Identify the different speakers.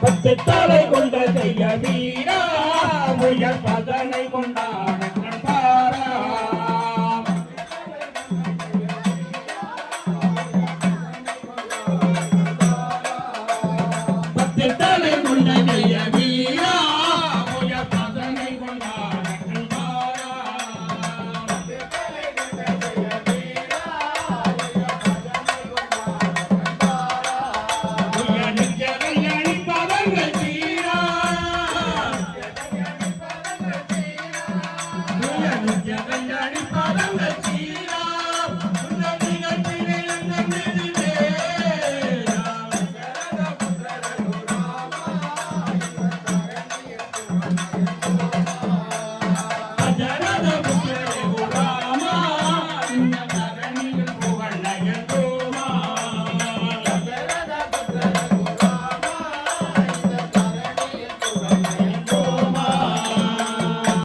Speaker 1: பத்து தலை கொண்ட செய்ய வீரா முயல் பதனை கொண்ட ஜகஜாடி பதங்கள்